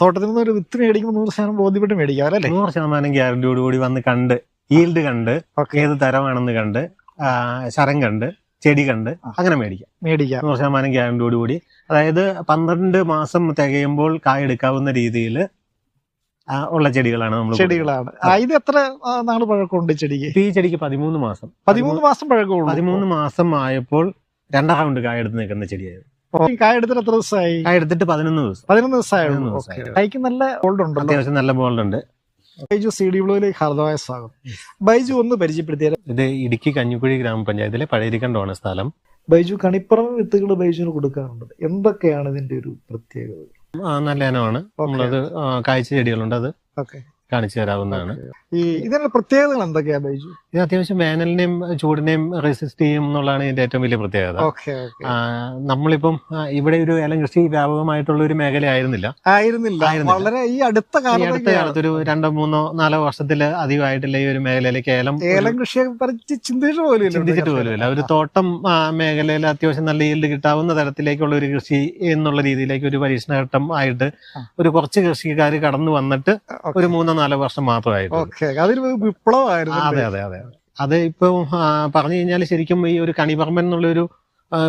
തോട്ടത്തിൽ നിന്ന് ഒരു വിത്ത് മേടിക്കുമ്പോൾ നൂറ് ശതമാനം ബോധ്യപ്പെട്ട് മേടിക്കാം അല്ലേ നൂറ് ശതമാനം ഗ്യാരണ്ടിയോട് കൂടി വന്ന് കണ്ട് ഈൽഡ് കണ്ട് ഏത് തരമാണെന്ന് കണ്ട് ശരം കണ്ട് ചെടി കണ്ട് അങ്ങനെ മേടിക്കാം. മേടിക്കാം. നൂറ് ശതമാനം ഗ്യാരണ്ടിയോട് കൂടി. അതായത് പന്ത്രണ്ട് മാസം തികയുമ്പോൾ കായ എടുക്കാവുന്ന രീതിയിൽ ഉള്ള ചെടികളാണ് നമ്മൾ ചെടികളാണ്. ഇത് എത്ര നാൾ പഴക്കമുണ്ട് ചെടിക്ക്? ഈ ചെടിക്ക് പതിമൂന്ന് മാസം. പതിമൂന്ന് മാസം പഴക്കമുള്ളൂ. പതിമൂന്ന് മാസം ആയപ്പോൾ രണ്ടാം റൗണ്ട് കായ എടുത്ത് നിൽക്കുന്ന ചെടിയായിരുന്നു. കായ എടുത്തിട്ട് എത്ര ദിവസമായി? കായ എടുത്തിട്ട് പതിനൊന്ന് ദിവസം. പതിനൊന്ന് ദിവസമായിരുന്നു കൈക്ക് നല്ല ഹോൾഡ് ഉണ്ടല്ലോ. അത്യാവശ്യം നല്ല ഗോൾഡ് ഉണ്ട്. ബൈജു സി ഡി ബ്ലോയിലേക്ക് ഹാർദമായ സ്വാഗതം. ബൈജു ഒന്ന് പരിചയപ്പെടുത്തിയാൽ ഇത് ഇടുക്കി കഞ്ഞിക്കുഴി ഗ്രാമപഞ്ചായത്തിലെ പഴയരിക്കണ്ടമാണ് സ്ഥലം. ബൈജു കണിപ്പുറം വിത്തുകൾ ബൈജുവിന് കൊടുക്കാറുണ്ട്. എന്തൊക്കെയാണ് ഇതിന്റെ ഒരു പ്രത്യേകത? നല്ല ഇനമാണ്. നമ്മളത് കാഴ്ച ചെടികളുണ്ട് അത്. ഓക്കെ. കാണിച്ചു തരാവുന്നതാണ്. ഈ ഇതിന്റെ പ്രത്യേകതകൾ എന്തൊക്കെയാ ബൈജു? ഇത് അത്യാവശ്യം വേനലിനെയും ചൂടിനെയും റെസിസ്റ്റ് ചെയ്യും എന്നുള്ളതാണ് ഇതിന്റെ ഏറ്റവും വലിയ പ്രത്യേകത. നമ്മളിപ്പം ഇവിടെ ഒരു ഏലം കൃഷി വ്യാപകമായിട്ടുള്ള ഒരു മേഖല ആയിരുന്നില്ല. വളരെ ഈ അടുത്ത അടുത്ത കാലത്ത് ഒരു രണ്ടോ മൂന്നോ നാലോ വർഷത്തിൽ അധികമായിട്ടുള്ള ഈ ഒരു മേഖലയിലേക്ക് ഏലം ഏലം കൃഷിയെ ചിന്തിച്ചിട്ട് പോലും ചിന്തിച്ചിട്ട് പോലുമില്ല. ഒരു തോട്ടം മേഖലയിൽ അത്യാവശ്യം നല്ല ഈൽഡ് കിട്ടാവുന്ന തരത്തിലേക്കുള്ള ഒരു കൃഷി എന്നുള്ള രീതിയിലേക്ക് ഒരു പരീക്ഷണഘട്ടം ആയിട്ട് ഒരു കുറച്ച് കൃഷിക്കാർ കടന്നു വന്നിട്ട് ഒരു മൂന്നോ നാലോ വർഷം മാത്രമായിരുന്നു അതൊരു വിപ്ലവമായിരുന്നു അതെ അതെ അതെ. അത് ഇപ്പൊ പറഞ്ഞു കഴിഞ്ഞാൽ ശരിക്കും ഈ ഒരു കണിപറമ്പൻ എന്നുള്ളൊരു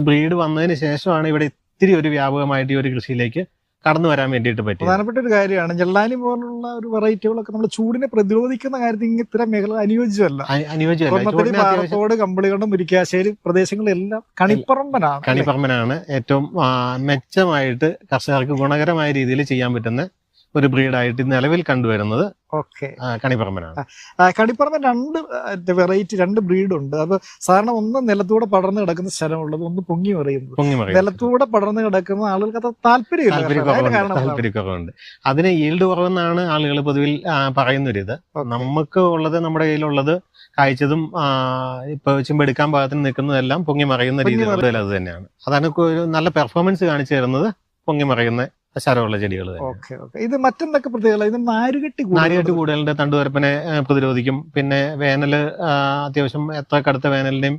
ബ്രീഡ് വന്നതിന് ശേഷമാണ് ഇവിടെ ഇത്തിരി ഒരു വ്യാപകമായിട്ട് ഈ ഒരു കൃഷിയിലേക്ക് കടന്നു വരാൻ വേണ്ടിയിട്ട് പറ്റിയത്. പ്രധാനപ്പെട്ട ഒരു കാര്യമാണ് ജെള്ളാനി പോലുള്ള ഒരു വെറൈറ്റികളൊക്കെ നമ്മൾ ചൂടിനെ പ്രതിരോധിക്കുന്ന കാര്യത്തിൽ ഇത്തരം മേഖല അനുയോജ്യമല്ല. അനുയോജ്യമല്ല. പാറത്തോട് കമ്പളികണ്ടം മുരിക്കാശ്ശേരി പ്രദേശങ്ങളിലെല്ലാം കണിപ്പറമ്പനാണ് കണിപ്പറമ്പനാണ് ഏറ്റവും മെച്ചമായിട്ട് കർഷകർക്ക് ഗുണകരമായ രീതിയിൽ ചെയ്യാൻ പറ്റുന്ന ഒരു ബ്രീഡായിട്ട് നിലവിൽ കണ്ടുവരുന്നത് ഓക്കെ. കണിപ്പറമ്പനാണ്. കണിപ്പറമ്പൻ രണ്ട് വെറൈറ്റി രണ്ട് ബ്രീഡ് ഉണ്ട് അപ്പൊ സാധാരണ ഒന്ന് നിലത്തൂടെ പടർന്നു കിടക്കുന്ന സ്ഥലമുള്ളത് ഒന്ന് പൊങ്ങി പൊങ്ങിമറിയും നിലത്തൂടെ പടർന്നു കിടക്കുന്ന ആളുകൾക്ക് അത് താല്പര്യമില്ല അതിന് ഈൽഡ് കുറവെന്നാണ് ആളുകൾ പൊതുവിൽ പറയുന്നൊരിത്. നമുക്ക് ഉള്ളത് നമ്മുടെ കയ്യിലുള്ളത് കായ്ച്ചതും ഇപ്പൊ ചിമ്പെടുക്കാൻ പാകത്തിന് നിൽക്കുന്നതെല്ലാം പൊങ്ങി മറയുന്ന രീതിയിൽ അത് തന്നെയാണ്. അതാണ് നല്ല പെർഫോമൻസ് കാണിച്ചു തരുന്നത് പൊങ്ങി മറയുന്ന ശരമുള്ള ചെടികൾ തന്നെ. Okay okay. ഇത് മറ്റെന്തൊക്കെ പ്രത്യേകത ഇത് നാരുകെട്ടി നാരികെട്ട് കൂടുതലിന്റെ തണ്ടുവരപ്പിനെ പ്രതിരോധിക്കും. പിന്നെ വേനൽ അത്യാവശ്യം എത്ര കടുത്ത വേനലിനെയും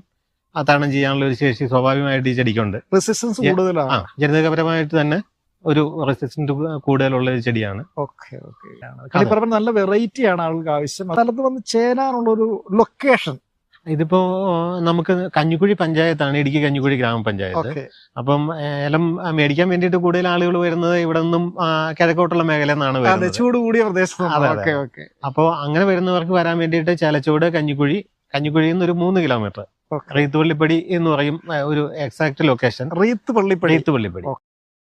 തരണം ചെയ്യാനുള്ള ഒരു ശേഷി സ്വാഭാവികമായിട്ട് ഈ ചെടിക്കുണ്ട്. റെസിസ്റ്റൻസ് കൂടുതലാണ്. ജനിതകപരമായിട്ട് തന്നെ ഒരു റെസിസ്റ്റന്റ് കൂടുതലുള്ള ഒരു ചെടിയാണ്. Okay okay. കളിപ്പറമ്പ് നല്ല വെറൈറ്റി ആണ് ആൾക്ക് ആവശ്യം. സ്ഥലത്ത് വന്ന് ചേരാനുള്ള ഒരു ലൊക്കേഷൻ ഇതിപ്പോ നമുക്ക് കഞ്ഞിക്കുഴി പഞ്ചായത്താണ് ഇടുക്കി കഞ്ഞിക്കുഴി ഗ്രാമപഞ്ചായത്ത്. അപ്പം ഏലം മേടിക്കാൻ വേണ്ടിയിട്ട് കൂടുതൽ ആളുകൾ വരുന്നത് ഇവിടെ നിന്നും കിഴക്കോട്ടുള്ള മേഖല നിന്നാണ് അതെ വരുന്നത്. ചൂട് കൂടിയ അപ്പോൾ അങ്ങനെ വരുന്നവർക്ക് വരാൻ വേണ്ടിയിട്ട് ചേലച്ചോട് കഞ്ഞിക്കുഴി കഞ്ഞിക്കുഴിയിൽ നിന്ന് ഒരു മൂന്ന് കിലോമീറ്റർ. റീത്ത് പള്ളിപ്പടി എന്ന് പറയും ഒരു എക്സാക്ട് ലൊക്കേഷൻ റീത്ത് പള്ളിപ്പടി. റീത്തുപള്ളിപ്പടി